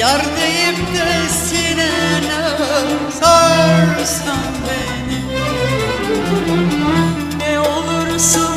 Yar deyip de sinene sarsan beni. Ne olursun